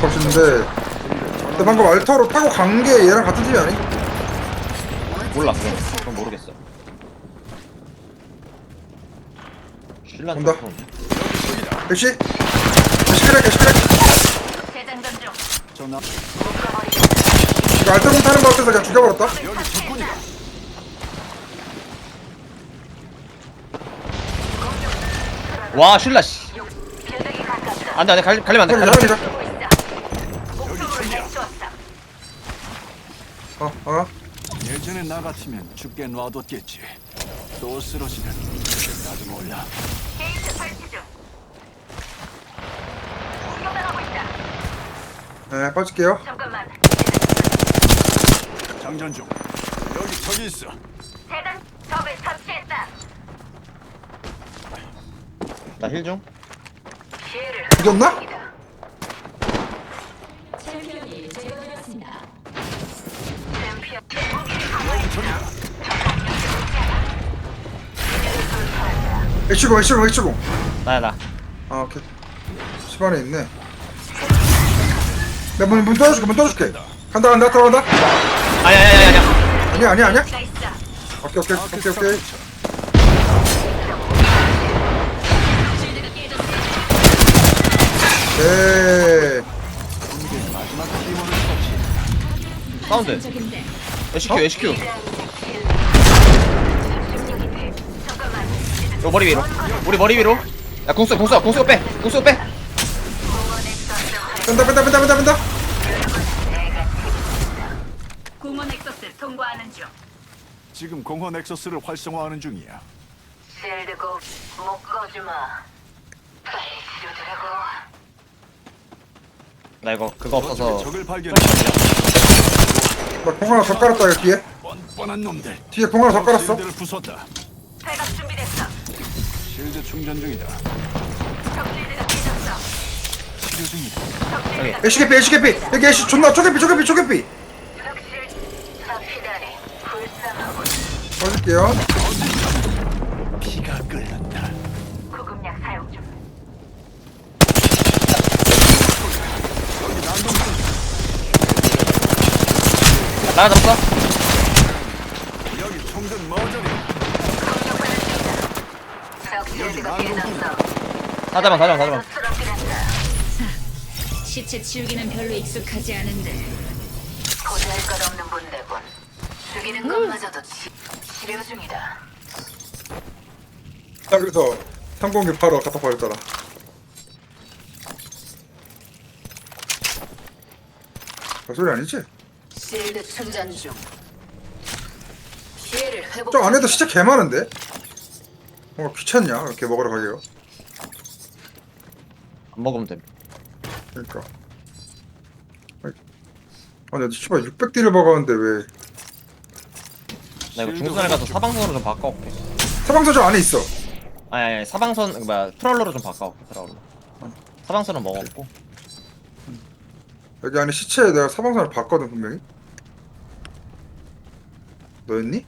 컷인데 근데 방금 알타로 타고 간 게 얘랑 같은 팀이 아니? 몰라 그건, 그건 모르겠어 신란 온다. 좀 역시 시크렉 시크렉 재장전 중. 전화 이거 알타공 타는 거 같아서 그냥 죽여버렸다. 와 신라 씨. 안돼 안돼 갈- 갈리면 안돼 형이 보고 있다. 목표를 내주었다. 어 어. 예전에 나 같으면 죽게 놔뒀겠지. 또 쓰러지면 나도 몰라. 게이트 설치 중. 공격당하고 있다. 네 빠질게요 잠깐만. 장전 중. 여기 적이 있어. 재단 적을 처치했다. 나힐중 피해를 이겼나? H5 H5 H5 나야 나. 아 오케이. 집안에 있네. 내문 문 뚫어줄게 문 뚫어줄게. 간다 간다 들어간다. 아야 야야 야야. 아니야. 아니야 아니야 오케이 오케이 오케이 오케이 오케이. 사운드. 적인데 SQ SQ 잠깐만. 요 머리 위로 우리 머리 위로 야 공수 공수 공수 빼 공수 빼 뺀다 뺀다 뺀다 뺀다 뺀다 공원 엑소스 통과하는 중. 지금 공허 넥서스를 활성화하는 중이야. 실드고 못 꺼주마. 빨리 치료되라고. 나 이거 그거 없어서 적을 발견. 나공 하나 더 깔았다 여기 뒤에 뻔뻔한 놈들. 뒤에 공 하나 더 깔았어 실드를 부쉈다. 발각 준비됐어. 실드 충전 중이다. 적 실드가 깨졌어. 치료 중이다. 적 실드가 애쉬 개피 애쉬 개피 여기 애쉬 존나 적 실드 잡히다니 불쌍하고 빠질게요 나가 잡았어 여기 총전 머저리. 실드가 깨졌어. 다 잡아 다 잡아 다 잡아. 시체 치우기는 별로 익숙하지 않은데 고잘것 없는 분대군. 죽이는 것마저도 치, 치료 중이다. 나 그래서 상공기 바로 갖다 버렸잖아 그 소리 아니지? 실드 충전 중. 피해를 회복. 저 안에도 진짜 개 많은데? 뭔가 귀찮냐? 이렇게 먹으러 가기가 안 먹으면 돼 그러니까. 아니, 아니 씨발 600딜을 박았는데 왜? 나 이거 중선에 가서 사방선으로 좀 바꿔올게. 사방서 저 안에 있어. 아니 아니 사방선 그 뭐야 트롤러로 좀 바꿔올게 트롤러. 사방선은 먹었고. 여기 안에 시체에 내가 사방선을 봤거든 분명히 너였니?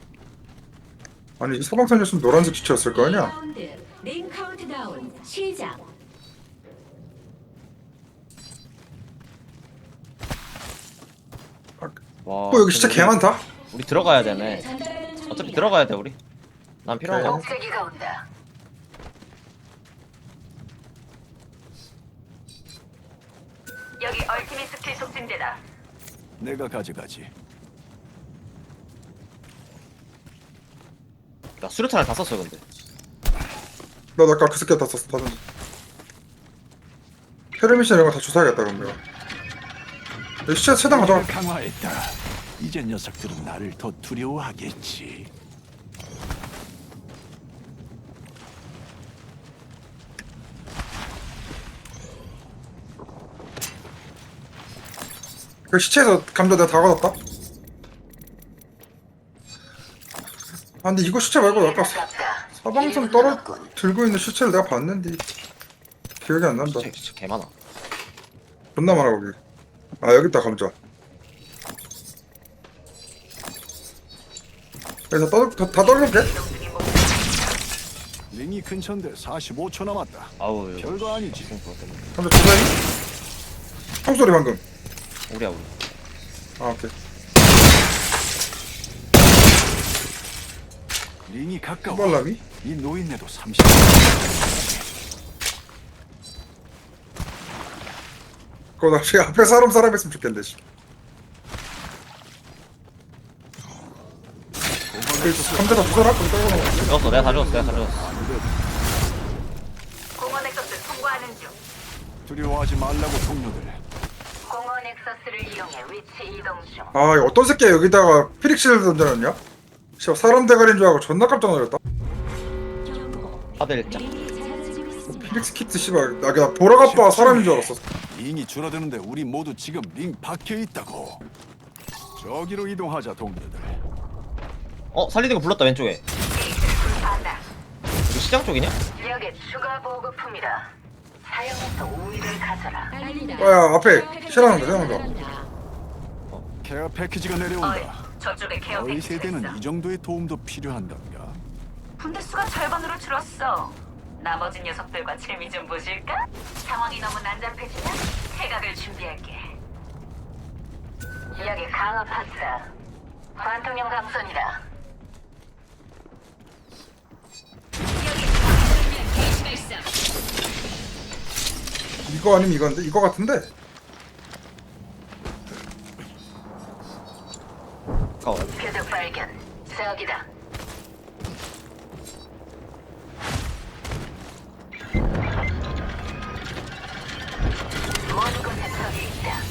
아니 이 사방선이었으면 노란색 시체였을 거 아니야? 라운드 링 카운트다운 시작. 와 어 여기 근데 개 많다 우리 들어가야 되네. 어차피 들어가야 돼 우리 난 필요한 거 없어 목재기가 온다. 여기 얼티밋 스킬 속진제다. 내가 가져가지. 나 수류탄을 다 썼어 근데 나 아까 그 새끼 다 썼어 다 던져 페르미션 이런 거다 주사야겠다 그럼 내가 시체 최단 가져가 를 강화했다. 이제 녀석들은 나를 더 두려워하겠지. 그 시체에서 감자 내가 다 받았다 아 근데 이거 시체 말고 아까 사-. 사방선 떨어 들고 있는 시체를 내가 봤는데 기억이 안 난다. 진짜, 개 많아. 존나 많아 거기. 아 여기 있다 감자. 여기서 떠, 다, 다 떨어질게. 링이 근처인데 45초 남았다. 아우 이거 별거 아니지. 무슨 그거 때문에. 감자 주사위 총소리 방금. 우리야 우리. 아 오케이 링이 가까워. 빨람이? 이 노인네도 30. 그거 나 지금 앞에 사람 사람 했으면 좋겠는데 씨. 감자 다 부숴라 그럼 떨고 나가 죽었어 내가 다 죽었어 내가 다 죽었어 공원 엑서스 통과하는 중. 두려워하지 말라고 동료들. 공원 엑서스를 이용해 위치 이동 중. 아 이거 어떤 새끼야 여기다가 피릭실을 던져놨냐? 씨발 사람 대가리인 줄 알고 존나 깜짝 놀랐다. 다들 작아지고 있습니다. 피릭스 키트 씨발 나 그냥 보라갑바 사람인 줄 알았어 링이 줄어드는데 우리 모두 지금 링 박혀 있다고. 저기로 이동하자 동료들. 어 살리는 거 불렀다 왼쪽에. 여기 시장 쪽이냐? 여기 추가 보급품이다. 사용해서 우위를 가져라. 알립니다. 어, 야 앞에 실현한다 실현한다 케어 패키지가 내려온다. 저쪽에 케어 너희. 세대는 이 정도의 도움도 필요한답니다. 군대 수가 절반으로 줄었어. 나머지 녀석들과 재미 좀 보실까? 상황이 너무 난잡해지면 태각을 준비할게. 여기 강화 파트다. 관통용 있어. 이거 아니면 이건데? 이거 같은데? 표적 발견. 저기다. 먼 곳에 적이 있다.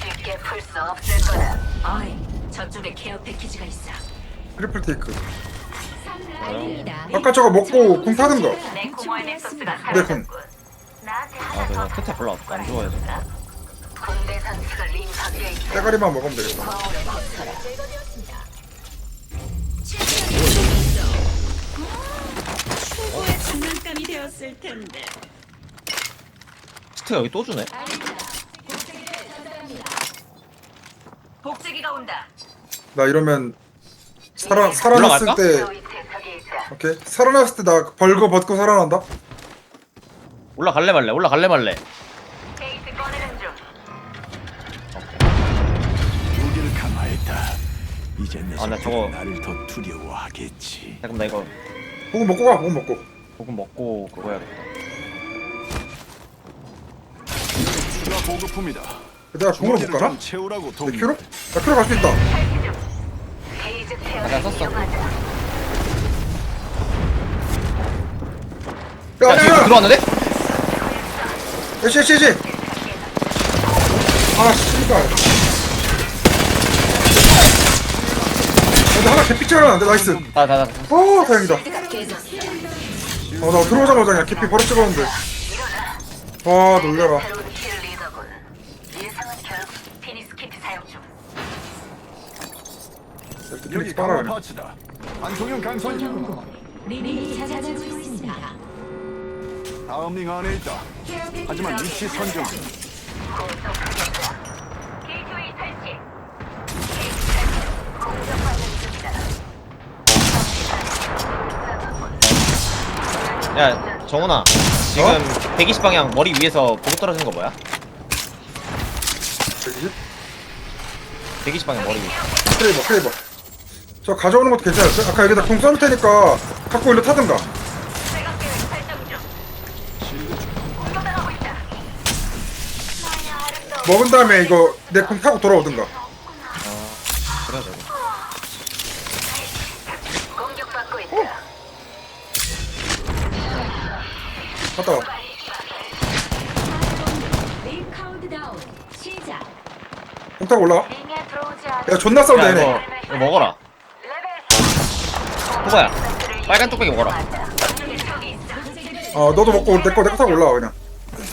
쉽게 풀 수 없을 거다. 어이, 저쪽에 케어 패키지가 있어. 트리플 테이크. 아까 저거 먹고 궁 타든가 내 공허의 넥서스가 네, 사라졌군. 나한테 아 하나 그거 더 끝에 별로 안- 안 좋아해서 대가리만 먹으면 되겠다 거울에 비춰라. 최고의 장난감이 되었을 텐데. 스트 여기 또 주네 복제기가 온다. 나 이러면 살아, 살아났을 올라갈까? 때. 오케이 살아났을 때 나 벌거 벗고 살아난다? 올라갈래 말래 올라갈래 말래 이제 내 아, 나 저거- 나를 더 두려워하겠지. 야 그럼 나 이거 보고 먹고 가 보고 먹고 조금 먹고 그거 해야겠다 추가 보급품이다. 내가 궁으로 못 가나? 좀 채우라고 내. 큐로? 나 큐로 갈 수 있다. 게이지 아, 태워를 나 썼어. 이용하자. 야야 아니야 지금 야 들어왔는데? 에시 에시 에시 아 씨발 근데 하나 개피 찍어놨는데 나이스 다다다 어 다행이다 어나 들어오자마자 그냥 개피 버려 찍었는데 와 놀래라 새로운 킬 리더군. 예상은 결국 피니스 키트 사용 중. 여기 이렇게 강화 빨아 그냥 파츠다. 안통형 강선이다. 경고. 링이 작아지고 있습니다. 다음 링 안에 있다. 하지만 위치 선정. 중. 고속 부정자. 게이트웨이 탈취. 게이트 탈취. 공격받는 중이다. 야 정훈아 지금 120방향 머리 위에서 보급 떨어지는 거 뭐야? 저기 120방향 머리 위 크레이버 크레이버 저 가져오는 것도 괜찮았어요? 아까 여기다 공 써놓을 테니까 갖고 일로 타든가. 먹은 다음에 이거 내 공 타고 돌아오든가 들어오지 않아. 야 존나 싸운다 야 얘네. 이거 이거 먹어라. 후보야 빨간 뚝배기 먹어라. 어 너도 먹고 내거 내거 타고 올라와 그냥.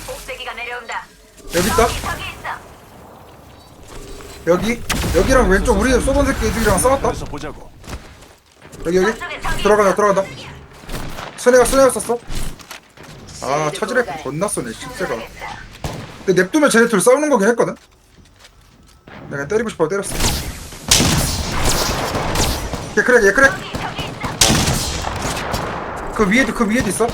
복제기가 내려온다. 여기 있다. 저기 적이 있어. 여기? 여기랑 왼쪽 우리 쏘던 새끼들이랑 싸웠다? 그래서 보자고. 여기 여기? 들어간다 들어간다 선혜가 선혜가 썼어? 아 차지래 존나 쏘네 십세가. 근데 냅두면 쟤네 둘 싸우는 거긴 했거든 내가 때리고 싶어 때렸어 얘 그래 얘 그래. 그 위에도 그 위에도 있어 네,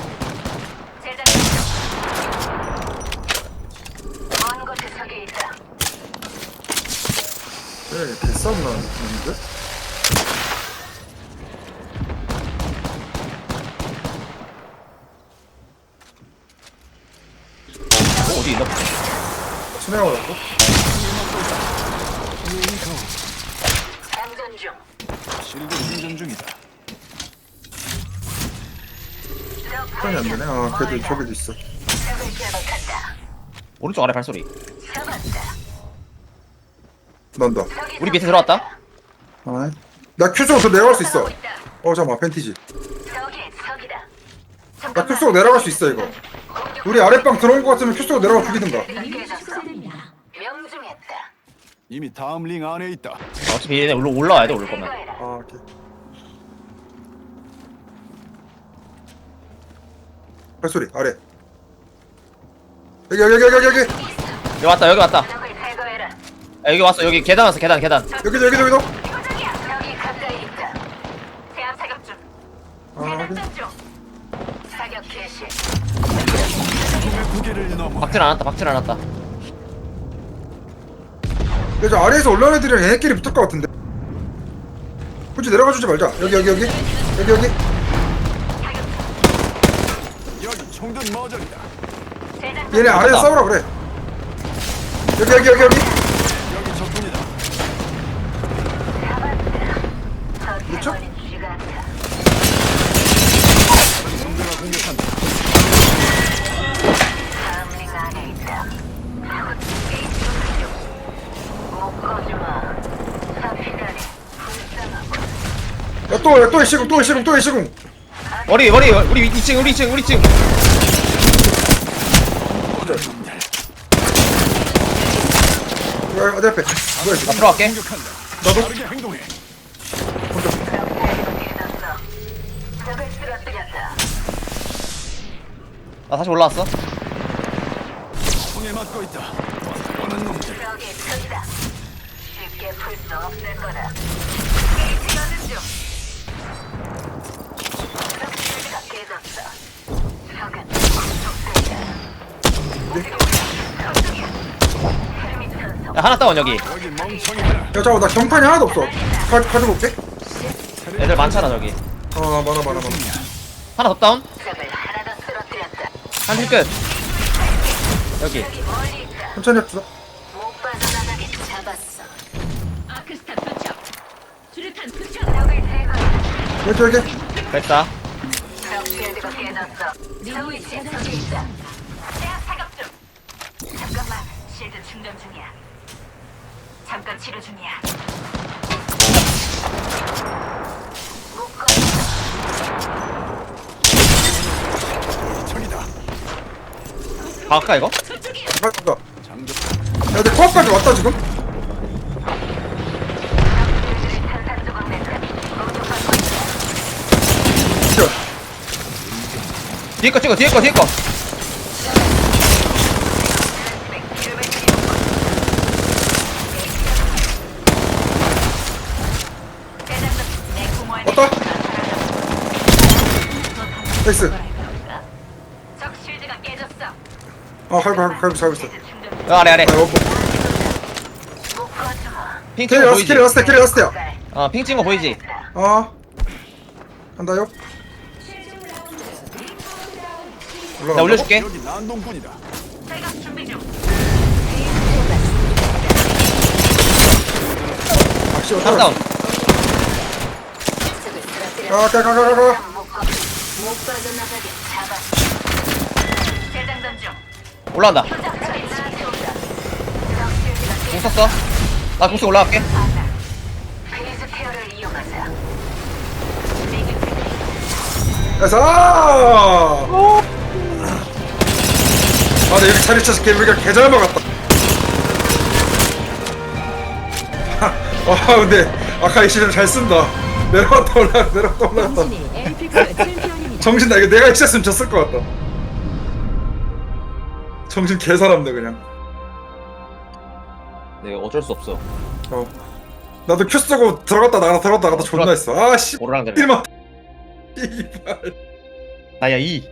개싸움 나는 느낌인데? 어, 어디 있나? 스네가 왔고 장전 중. 실드 충전 중이다. 시간이 안 되네 아 걔도 저기도 있어 적을 제압한다. 오른쪽 아래 발소리. 잡았다. 난다 우리 밑에 들어왔다. 아 나 큐 쏘고 내려갈 수 있어 어 잠깐만 팬티지 저기 저기다. 나큐 쏘고 내려갈 수 있어 이거 우리 아랫방 들어온 거 같으면 큐 쏘고 내려가 죽이든가 축소됩니다. 명중했다. 이미 다음 링 안에 있다. 어차피 얘네 올라 올라와야 돼올 거면. 아 오케이 발소리 아래 여기 여기 여기 여기 여기 여기 왔다 여기 왔다. 적을 제거해라. 야, 여기 왔어 여기 계단 왔어 계단 계단. 여기 여기 여기도 저기야. 저기 가까이 있다. 제압 사격 중. 아 확인 재작전 중. 사격 개시. 총의 무게를 넘어. 박질 안 왔다 박질 안 왔다. 저 아래에서 올라온 애들이랑 얘네끼리 붙을 것 같은데. 굳이 내려가 주지 말자. 여기 여기 여기. 여기 여기. 여기 총든 머저리다. 얘네 아래에서 싸우라 그래. 여기 여기 여기 여기 여기 또 또 시궁 또 시궁 또 시궁 머리 머리 우리 2층 우리 2층 우리 2층. 야 어디 앞에 뭐야 나 이거 들어갈게. 행동해. 적을 쓰러뜨렸다. 나 다시 올라왔어. 총에 맞고 있다. 오는 놈들. 쉽게 풀 수 없을 거다. 적은 선성. 야 하나 다운 여기. 여기 멍청이 하나. 야 잠깐 나 경탄이 하나도 없어 가, 가지고 올게 애들 많잖아 저기. 아 많아 많아 많아 하나 더 다운. 적을 하나 더 쓰러뜨렸다. 한팀 끝. 여기. 저기 멀리 있다. 천천히 합시다 못 빠져나가게 잡았어. 아크스타 투척. 수류탄 투척. 적을 제거해. 여기 여기 백사. 위치에 적이 있다. 제압 사격 중. 잠깐만. 실드 충전 중이야. 잠깐 치료 중이야. 이거? 장전. 야내 코앞까지 왔다 지금 뒤에 거 찍어 뒤에 거 뒤에 거. 왔다 나이스 적 실드가 깨졌어. 잡고 있어 실드 충전 중. 여기 아래 아래. 아 이거 못 꺼줘. 핑 찍은 거 보이지? 캐리 라스트 캐리 라스트야 어핑 찍은 거 보이지? 아 한다요 나 올려줄게. 여기 난동꾼이다. 제가 준비 중. 박시 왔다 다운. 가가가가가. 재장전 중. 올라간다. 공 썼어. 나 공수 올라갈게. 깨졌 아 나 여기 자리 쳐서 개미가 개잘 먹었다. 아 근데 아까 이 시절 잘 쓴다. 내려갔다 올라 내려갔다 올라갔다. 정신 나 이거 내가 있었으면 졌을 것 같다. 정신 개사납네 그냥. 네 어쩔 수 없어. 어. 나도 큐 쓰고 들어갔다 나갔다 들어갔다 나갔다 존나 했어. 아 씨. 오르랑 들. 일만. 이발. 나야 이.